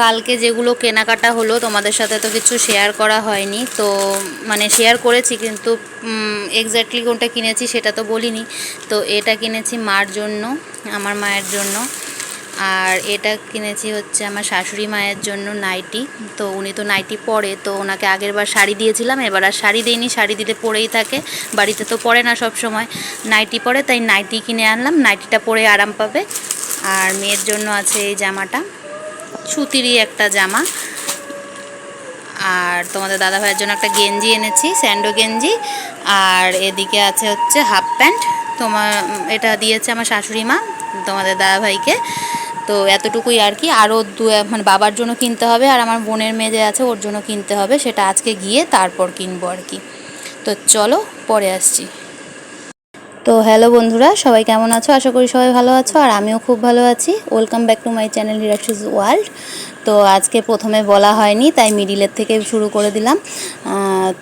কালকে যেগুলো কেনাকাটা হলো, তোমাদের সাথে তো কিছু শেয়ার করা হয়নি। তো মানে শেয়ার করেছি কিন্তু এক্স্যাক্টলি কোনটা কিনেছি সেটা তো বলিনি। তো এটা কিনেছি মার জন্য, আমার মায়ের জন্য। আর এটা কিনেছি হচ্ছে আমার শাশুড়ি মায়ের জন্য নাইটি। তো উনি তো নাইটি পরে, তো ওনাকে আগের বার শাড়ি দিয়েছিলাম, এবার আর শাড়ি দিইনি, শাড়ি দিলে পরেই থাকে। বাড়িতে তো পরে না সব সময় নাইটি পরে, তাই নাইটি কিনে আনলাম, নাইটিটা পরে আরাম পাবে। আর মেয়ের জন্য আছে এই জামাটা। সুতিরই একটা জামা। আর তোমাদের দাদা ভাইয়ের জন্য একটা গেঞ্জি এনেছি, স্যান্ডো গেঞ্জি। আর এদিকে আছে হচ্ছে হাফ প্যান্ট। তোমার এটা দিয়েছে আমার শাশুড়ি মা, তোমাদের দাদা ভাইকে তো এতটুকুই আর কি। আরও দু মানে বাবার জন্য কিনতে হবে আর আমার বোনের মেয়ে যে আছে, ওর জন্য কিনতে হবে। সেটা আজকে গিয়ে তারপর কিনবো আর কি। তো চলো, পরে আসছি। তো হ্যালো বন্ধুরা, সবাই কেমন আছো? আশা করি সবাই ভালো আছো, আর আমিও খুব ভালো আছি। Welcome back to my channel হিরাক্সিস world তো আজকে প্রথমে বলা হয়নি, তাই মিডিলের থেকে শুরু করে দিলাম।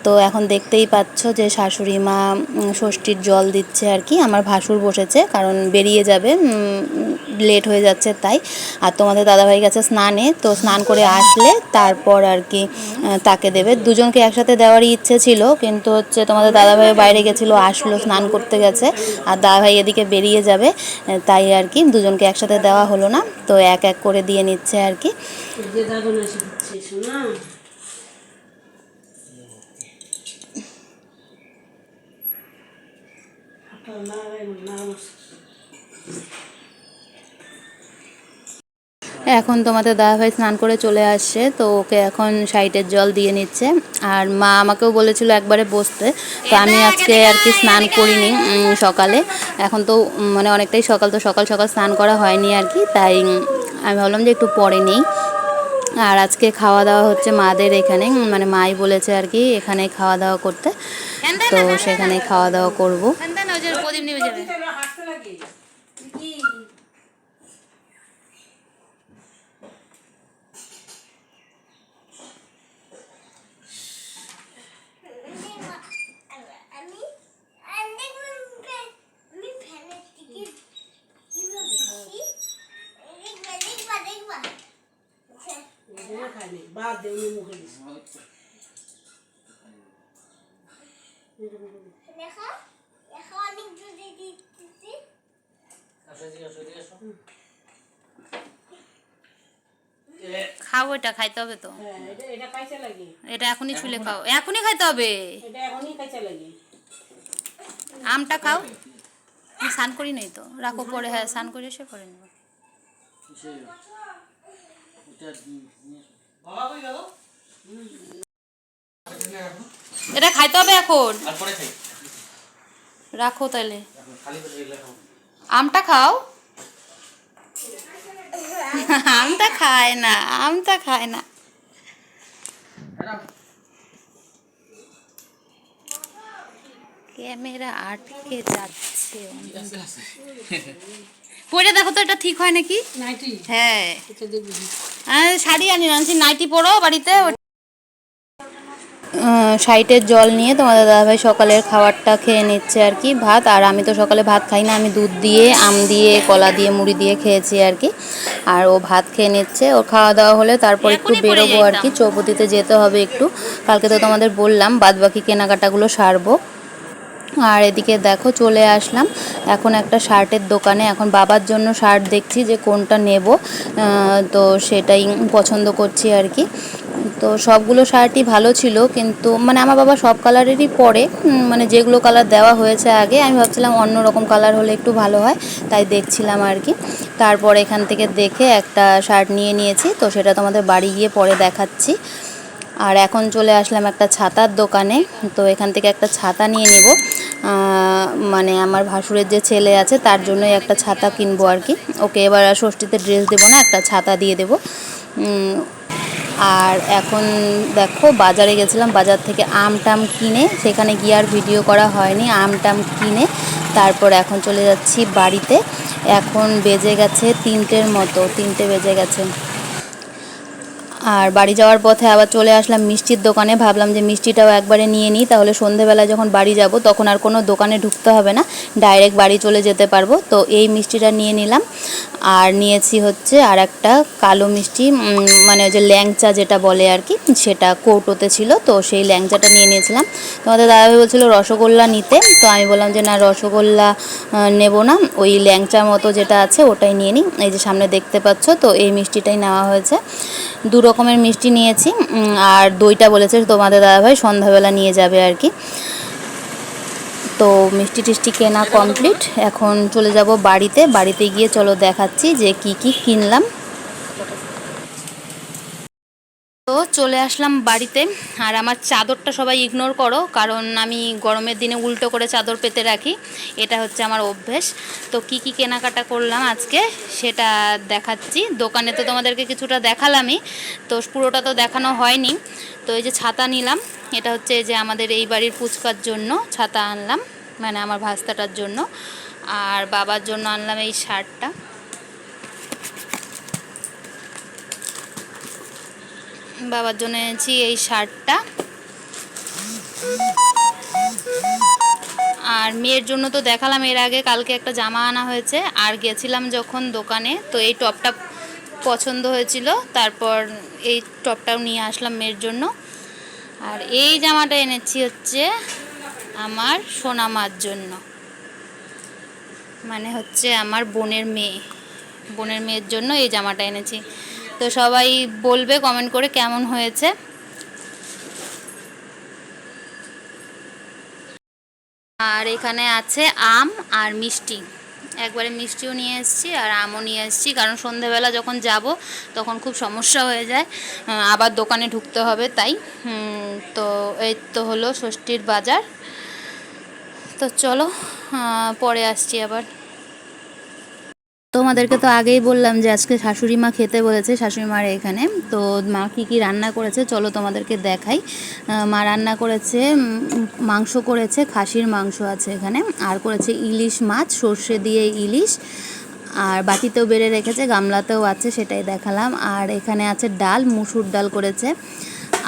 তো এখন দেখতেই পাচ্ছ যে শাশুড়ি মা ষষ্ঠীর জল দিচ্ছে আর কি। আমার ভাসুর বসেছে, কারণ বেরিয়ে যাবে লেট হয়ে যাচ্ছে তাই। আর তোমাদের দাদাভাই গেছে স্নানে, তো স্নান করে আসলে তারপর আর কি তাকে দেবে। দুজনকে একসাথে দেওয়ারই ইচ্ছে ছিল, কিন্তু হচ্ছে তোমাদের দাদাভাই বাইরে গেছিল, আসলো, স্নান করতে গেছে, আর দাদাভাই এদিকে বেরিয়ে যাবে, তাই আর কি, দুজনকে একসাথে দেওয়া হলো না। তো এক এক করে দিয়ে নিচ্ছে আর কি। এখন তোমাদের দাদাভাই স্নান করে চলে আসছে, তো ওকে এখন সাইটের জল দিয়ে নিচ্ছে। আর মা আমাকেও বলেছিল একবারে বসতে, তো আমি আজকে আর কি স্নান করিনি সকালে। এখন তো মানে অনেকটাই সকাল, তো সকাল সকাল স্নান করা হয়নি আর কি, তাই আমি ভাবলাম যে একটু পরে নেই। আর আজকে খাওয়া দাওয়া হচ্ছে মাদের এখানে মানে মাই বলেছে আর কি এখানে খাওয়া দাওয়া করতে। তো সেখানে খাওয়া দাওয়া করব খাইনি বাদ দে উনি মুখে খাও এটা খাইতে হবে তো। হ্যাঁ এটা এটা কাইচা লাগে। এটা এখনই ছুলে খাও। এখনই খাইতে হবে? আমটা খাও। স্নান করি নাই তো। রাখো পরে হ্যাঁ স্নান করে এসে করে নেব। এটা খাইতে হবে এখন। রাখো তাহলে আমটা খাও। আমটা খায় না আমটা খায় না। ক্যামেরা আটকে যাচ্ছে পরে দেখো তো এটা ঠিক হয় নাকি? হ্যাঁ। আর শাড়ি আনি আনছি। নাইটি পরো বাড়িতে। সাইটের জল নিয়ে তোমাদের দাদাভাই সকালের খাবারটা খেয়ে নিচ্ছে আর কি ভাত। আর আমি তো সকালে ভাত খাই না আমি দুধ দিয়ে আম দিয়ে কলা দিয়ে মুড়ি দিয়ে খেয়েছি আর কি। আর ও ভাত খেয়ে নিচ্ছে ও খাওয়া দাওয়া হলে তারপর একটু বেরোবো আর কি। চৌপতিতে যেতে হবে একটু। কালকে তো তোমাদের বললাম বাদবাকি কেনাকাটাগুলো সারবো। আর এদিকে দেখো চলে আসলাম। এখন একটা শার্টের দোকানে। এখন বাবার জন্য শার্ট দেখছি যে কোনটা নেব। তো সেটাই পছন্দ করছি আর কি। তো সবগুলো শার্টই ভালো ছিল, কিন্তু মানে আমার বাবা সব কালারেরই পরে। মানে যেগুলো কালার দেওয়া হয়েছে আগে, আমি ভাবছিলাম অন্য রকম কালার হলে একটু ভালো হয়, তাই দেখছিলাম আর কি। তারপর এখান থেকে দেখে একটা শার্ট নিয়ে নিয়েছি, তো সেটা তোমাদের বাড়ি গিয়ে পরে দেখাচ্ছি। আর এখন চলে আসলাম একটা ছাতার দোকানে, তো এখান থেকে একটা ছাতা নিয়ে নিব। মানে আমার ভাসুরের যে ছেলে আছে, তার জন্যই একটা ছাতা কিনবো আর কি। ওকে এবার ষষ্ঠীতে ড্রেস দেবো না, একটা ছাতা দিয়ে দেবো। আর এখন দেখো, বাজারে গেছিলাম, বাজার থেকে আম টাম কিনে, সেখানে গিয়ে আর ভিডিও করা হয়নি, আম টাম কিনে তারপর এখন চলে যাচ্ছি বাড়িতে। এখন বেজে গেছে তিনটের মতো, তিনটে বেজে গেছে। আর বাড়ি যাওয়ার পথে আবার চলে আসলাম মিষ্টির দোকানে। ভাবলাম যে মিষ্টিটাও একবারে নিয়ে নিই, তাহলে সন্ধেবেলা যখন বাড়ি যাব, তখন আর কোনো দোকানে ঢুকতে হবে না, ডাইরেক্ট বাড়ি চলে যেতে পারব। তো এই মিষ্টিটা নিয়ে নিলাম। আর নিয়েছি হচ্ছে আর একটা কালো মিষ্টি মানে যে ল্যাংচা যেটা বলে আর কি, সেটা কৌটোতে ছিল, তো সেই ল্যাংচাটা নিয়ে নিয়েছিলাম। তোমাদের দাদাভাই বলছিল রসগোল্লা নিতে, তো আমি বললাম যে না, রসগোল্লা নেব না, ওই ল্যাংচার মতো যেটা আছে ওটাই নিয়ে নিই। এই যে সামনে দেখতে পাচ্ছ, তো এই মিষ্টিটাই নেওয়া হয়েছে। দু রকমের মিষ্টি নিয়েছি আর দইটা বলেছে তোমাদের দাদাভাই, সন্ধ্যাবেলা নিয়ে যাবে আর কি। তো মিষ্টি টিষ্টি কেনা কমপ্লিট এখন চলে যাব বাড়িতে। বাড়িতে গিয়ে চলো দেখাচ্ছি যে কি কি কিনলাম। তো চলে আসলাম বাড়িতে। আর আমার চাদরটা সবাই ইগনোর করো, কারণ আমি গরমের দিনে উল্টো করে চাদর পেতে রাখি। এটা হচ্ছে আমার অভ্যেস। তো কি কি কেনাকাটা করলাম আজকে সেটা দেখাচ্ছি। দোকানে তো তোমাদেরকে কিছুটা দেখালামই, তো পুরোটা তো দেখানো হয়নি। তো এই যে ছাতা নিলাম, এটা হচ্ছে যে আমাদের এই বাড়ির ফুচকার জন্য ছাতা আনলাম মানে আমার ভাস্তাটার জন্য। আর বাবার জন্য আনলাম এই শার্টটা। বাবার জন্য এনেছি এই শার্টটা। আর মেয়ের জন্য তো দেখালাম, এর আগে কালকে একটা জামা আনা হয়েছে। আর গেছিলাম যখন দোকানে, তো এই টপটা পছন্দ হয়েছিল। তারপর এই টপটাও নিয়ে আসলাম মেয়ের জন্য। আর এই জামাটা এনেছি হচ্ছে আমার সোনামার জন্য। মানে হচ্ছে আমার বোনের মেয়ে। বোনের মেয়ের জন্য এই জামাটা এনেছি। তো সবাই বলবে কমেন্ট করে কেমন হয়েছে। আর এখানে আছে আম আর মিষ্টি। একবারে মিষ্টিও নিয়ে এসেছি আর আমও নিয়ে এসেছি, কারণ সন্ধেবেলা যখন যাব তখন খুব সমস্যা হয়ে যায়। আবার দোকানে ঢুকতে হবে তাই। তো এই তো হলো ষষ্ঠীর বাজার। তো চলো পরে আসছি আবার। তোমাদেরকে তো আগেই বললাম যে আজকে শাশুড়ি মা খেতে বলেছে, শাশুড়ি মার এখানে। তো মা কী কী রান্না করেছে চলো তোমাদেরকে দেখাই। মা রান্না করেছে মাংস করেছে, খাসির মাংস আছে এখানে। আর করেছে ইলিশ মাছ, সর্ষে দিয়ে ইলিশ। আর বাটিতেও বেড়ে রেখেছে, গামলাতেও আছে, সেটাই দেখালাম। আর এখানে আছে ডাল, মুসুর ডাল করেছে।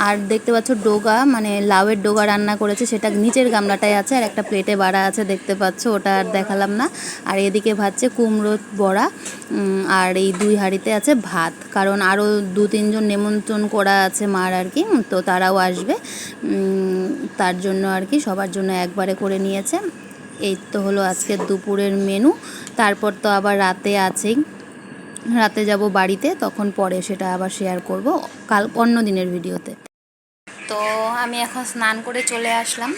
আর দেখতে পাচ্ছ ডোগা মানে লাউয়ের ডোগা রান্না করেছে, সেটা নিচের গামলাটায় আছে, আর একটা প্লেটে বাড়া আছে, দেখতে পাচ্ছ, ওটা আর দেখালাম না। আর এদিকে ভাজছে কুমড়ো বড়া আর এই দুই হাঁড়িতে আছে ভাত, কারণ আরও দু তিনজন নেমন্ত্রণ করা আছে মার আর কি তো তারাও আসবে। তার জন্য আর কি সবার জন্য একবারে করে নিয়েছে। এই তো হলো আজকের দুপুরের মেনু তারপর তো আবার রাতে আছেই। রাতে যাব বাড়িতে, তখন পরে সেটা আবার শেয়ার করব কাল অন্য দিনের ভিডিওতে। তো আমি এখন স্নান করে চলে আসলাম,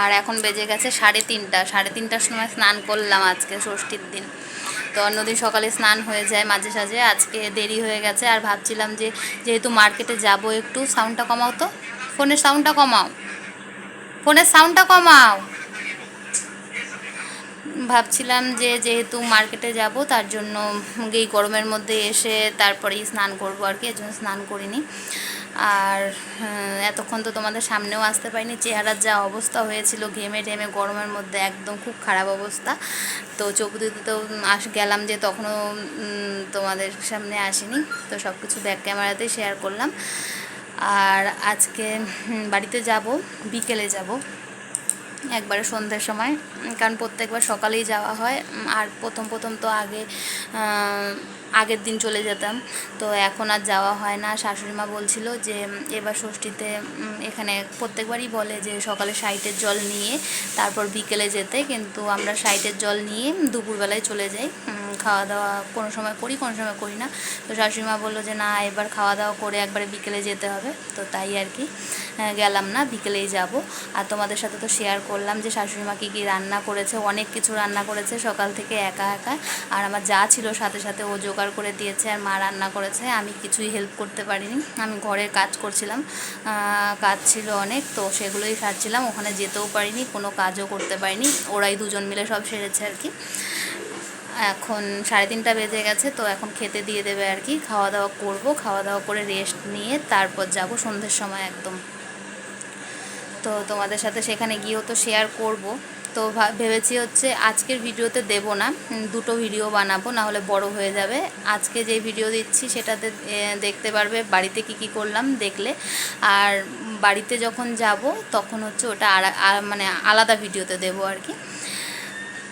আর এখন বেজে গেছে সাড়ে তিনটা। সাড়ে তিনটার সময় স্নান করলাম আজকে ষষ্ঠীর দিন। তো অন্যদিন সকালে স্নান হয়ে যায় মাঝে সাঝে, আজকে দেরি হয়ে গেছে, আর ভাবছিলাম যে যেহেতু মার্কেটে যাব একটু সাউন্ডটা কমাও তো। ফোনের সাউন্ডটা কমাও। ফোনের সাউন্ডটা কমাও। ভাবছিলাম যে যেহেতু মার্কেটে যাব, তার জন্য এই গরমের মধ্যে এসে তারপরেই স্নান করব আর কি, এর জন্য স্নান করিনি। আর এতক্ষণ তো তোমাদের সামনেও আসতে পারিনি, চেহারার যা অবস্থা হয়েছিল, ঘেমে ঢেমে গরমের মধ্যে একদম খুব খারাপ অবস্থা। তো তো আস, গেলাম যে তখনও তোমাদের সামনে আসিনি। তো সব কিছু ব্যাক ক্যামেরাতেই শেয়ার করলাম। আর আজকে বাড়িতে যাব, বিকেলে যাব। একবারে সন্ধ্যের সময় কারণ প্রত্যেকবার সকালেই যাওয়া হয়। আর প্রথম প্রথম তো আগে আগের দিন চলে যেতাম। তো এখন আর যাওয়া হয় না। শাশুড়ি মা বলছিল যে, এবার ষষ্ঠীতে এখানে প্রত্যেকবারই বলে যে, সকালে সাইটের জল নিয়ে, তারপর বিকেলে যেতে। কিন্তু আমরা সাইটের জল নিয়ে দুপুরবেলায় চলে যাই। খাওয়া দাওয়া কোনো সময় করি, কোনো সময় করি না। তো শাশুড়ি মা বলল যে, না, এবার খাওয়া দাওয়া করে একবারে বিকেলে যেতে হবে। তো তাই আর কি গেলাম না, বিকেলেই যাব। আর তোমাদের সাথে তো শেয়ার করলাম যে, শাশুড়িমা কী কী রান্না করেছে, অনেক কিছু রান্না করেছে, সকাল থেকে একা একা। আর আমার যা ছিল সাথে সাথে ও জোগাড় করে দিয়েছে আর মা রান্না করেছে। আমি কিছুই হেল্প করতে পারিনি। আমি ঘরের কাজ করছিলাম কাজ ছিল অনেক, তো সেগুলোই সারছিলাম। ওখানে যেতেও পারিনি, কোনো কাজও করতে পারিনি। ওরাই দুজন মিলে সব সেরেছে আর কি। এখন সাড়ে তিনটা বেজে গেছে, তো এখন খেতে দিয়ে দেবে আর কি। খাওয়া দাওয়া করব খাওয়া দাওয়া করে রেস্ট নিয়ে তারপর যাব সন্ধ্যের সময় একদম। তো তোমাদের সাথে সেখানে গিয়েও তো শেয়ার করব। তো ভেবেছি হচ্ছে আজকের ভিডিওতে দেব না দুটো ভিডিও বানাবো না হলে বড় হয়ে যাবে। আজকে যে ভিডিও দিচ্ছি সেটাতে দেখতে পারবে বাড়িতে কি কি করলাম দেখলে। আর বাড়িতে যখন যাব তখন হচ্ছে ওটা মানে আলাদা ভিডিওতে দেবো আর কি।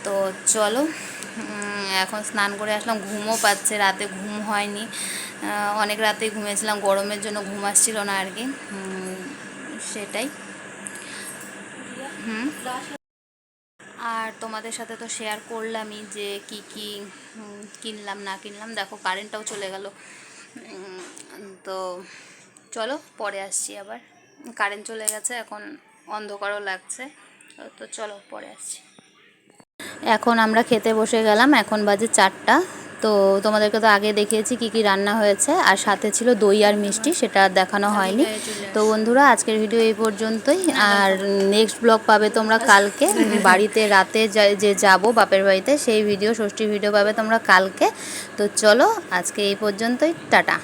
তো চলো এখন স্নান করে আসলাম, ঘুমও পাচ্ছে, রাতে ঘুম হয়নি। অনেক রাতে ঘুমিয়েছিলাম, গরমের জন্য ঘুম আসছিল না আর কি। সেটাই। হুম। আর তোমাদের সাথে তো শেয়ার করলামই যে কি কি কিনলাম, না কিনলাম। দেখো কারেন্টটাও চলে গেল। তো চলো, পরে আসছি আবার। কারেন্ট চলে গেছে, এখন অন্ধকারও লাগছে। তো চলো, পরে আসছি। এখন আমরা খেতে বসে গেলাম এখন বাজে চারটা। তো তোমাদেরকে তো আগে দেখিয়েছি কি কি রান্না হয়েছে আর সাথে ছিল দই আর মিষ্টি সেটা দেখানো হয়নি। তো বন্ধুরা আজকের ভিডিও এই পর্যন্তই। আর নেক্সট ব্লগ পাবে তোমরা কালকে। বাড়িতে রাতে যে যাব বাপের বাড়িতে সেই ভিডিও ষষ্ঠী ভিডিও পাবে তোমরা কালকে। তো চলো আজকে এই পর্যন্তই। টাটা।